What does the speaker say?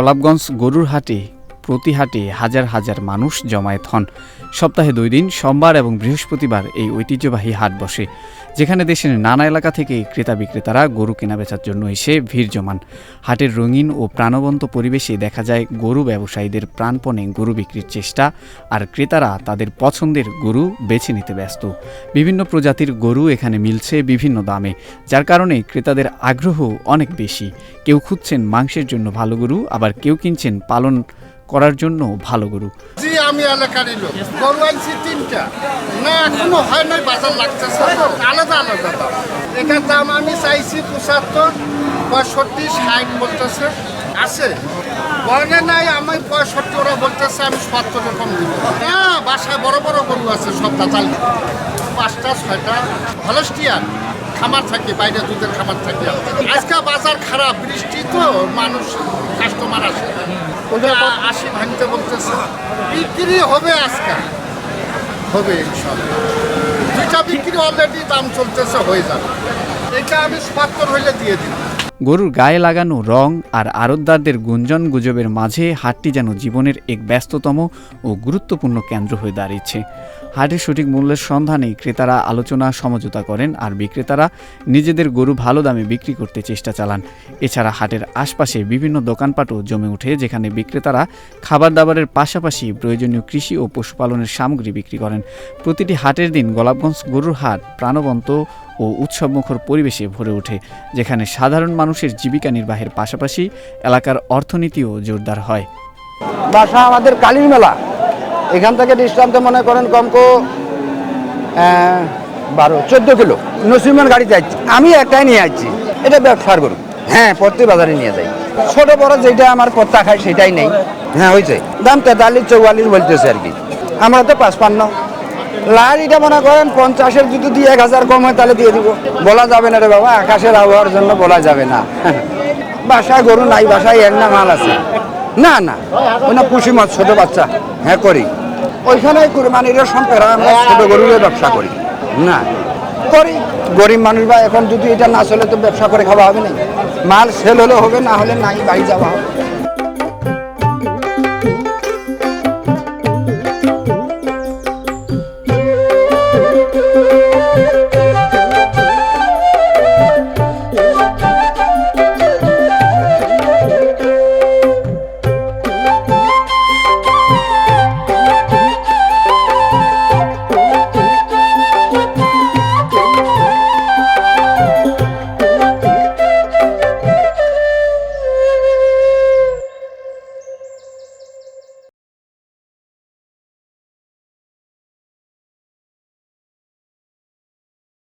গোলাপগঞ্জ গরুর হাটে প্রতি হাটে হাজার হাজার মানুষ জমায়েত হন। সপ্তাহে দুই দিন, সোমবার এবং বৃহস্পতিবার এই ঐতিহ্যবাহী হাট বসে, যেখানে দেশের নানা এলাকা থেকে ক্রেতা বিক্রেতারা গরু কেনাবেচার জন্য এসে ভিড় জমান। হাটের রঙিন ও প্রাণবন্ত পরিবেশে দেখা যায় গরু ব্যবসায়ীদের প্রাণপণে গরু বিক্রির চেষ্টা, আর ক্রেতারা তাদের পছন্দের গরু বেছে নিতে ব্যস্ত। বিভিন্ন প্রজাতির গরু এখানে মিলছে বিভিন্ন দামে, যার কারণে ক্রেতাদের আগ্রহ অনেক বেশি। কেউ খুঁজছেন মাংসের জন্য ভালো গরু, আবার কেউ কিনছেন পালন করার জন্য ভালো গরু। জি, আমি এলাকারই লোক। গরু আনছি তিনটা। না, এখনও হয় নাই, বাজার লাগতেছে আলাদা আলাদা দাম। এটার দাম আমি চাইছি পঁচাত্তর, পঁয়ষট্টি, ষাট বলতেছে। আছে। বলে নাই, আমি পঁয়ষট্টি ওরা বলতেছে, আমি সত্তর রকম দিব। না, বাসায় বড় বড় গরু আছে সব দাতাল। পাঁচটা, ছয়টা। হলস্টিয়ান। খামার থাকে, বাইরে দুধের খামার থাকে। আজকে বাজার খারাপ, বৃষ্টি তো মানুষ কাস্টমার আসে। ওটা আশি ভাঙতে বলতেছে বিক্রি হবে আজকে। হবে ইনশাল্লাহ দুইটা বিক্রি অলরেডি দাম চলতেছে হয়ে যাবে। এটা আমি সত্তর হইলে দিয়ে দিই গরুর গায়ে লাগানো রং আর আড়তদারদের গুঞ্জন গুজবের মাঝে হাটটি যেন জীবনের এক ব্যস্ততম ও গুরুত্বপূর্ণ কেন্দ্র হয়ে দাঁড়িয়েছে। হাটের সঠিক মূল্যের সন্ধানে ক্রেতারা আলোচনা সমঝোতা করেন আর বিক্রেতারা নিজেদের গরু ভালো দামে বিক্রি করতে চেষ্টা চালান। এছাড়া হাটের আশপাশে বিভিন্ন দোকানপাটও জমে ওঠে, যেখানে বিক্রেতারা খাবার দাবারের পাশাপাশি প্রয়োজনীয় কৃষি ও পশুপালনের সামগ্রী বিক্রি করেন। প্রতিটি হাটের দিন গোলাপগঞ্জ গরুর হাট প্রাণবন্ত ও উৎসবমুখর পরিবেশে ভরে ওঠে, যেখানে সাধারণ মানুষের জীবিকা নির্বাহের পাশাপাশি এলাকার অর্থনীতিও জোরদার হয়। বাসা আমাদের কালীর মেলা। এখান থেকে দৃষ্টান্ত মনে করেন কমকো বারো, চোদ্দ কিলো। নসিমান গাড়িতে যাচ্ছি আমি একটাই নিয়ে যাচ্ছি এটা ব্যবসার গরু। হ্যাঁ প্রত্যেক বাজারে নিয়ে যাই। ছোট বড় যেটা আমার কর্তা খায় সেটাই নেই। হ্যাঁ হয়েছে দাম তেতাল্লিশ, চৌয়াল্লিশ বলতেছে আর কি। আমরা তো পাঁচপান্ন। লাল মনে করেন পঞ্চাশের যদি দুই এক হাজার কম হয়, তাহলে দিয়ে দিব। বলা যাবে না রে বাবা, আকাশের আবহাওয়ার জন্য বলা যাবে না। বাসায় গরু নাই, বাসায় এক না মাল আছে। না না, ওই না পুষি মাছ, ছোট বাচ্চা। হ্যাঁ করি। ওইখানে কুরবানির সম্পেরা, আমরা ছোট গরুর ব্যবসা করি। না, করি। গরিব মানুষ বা এখন যদি এটা না চলে, তো ব্যবসা করে খাওয়া হবে না। মাল সেল হলে হবে, না হলে নাই, বাড়ি যাওয়া হবে।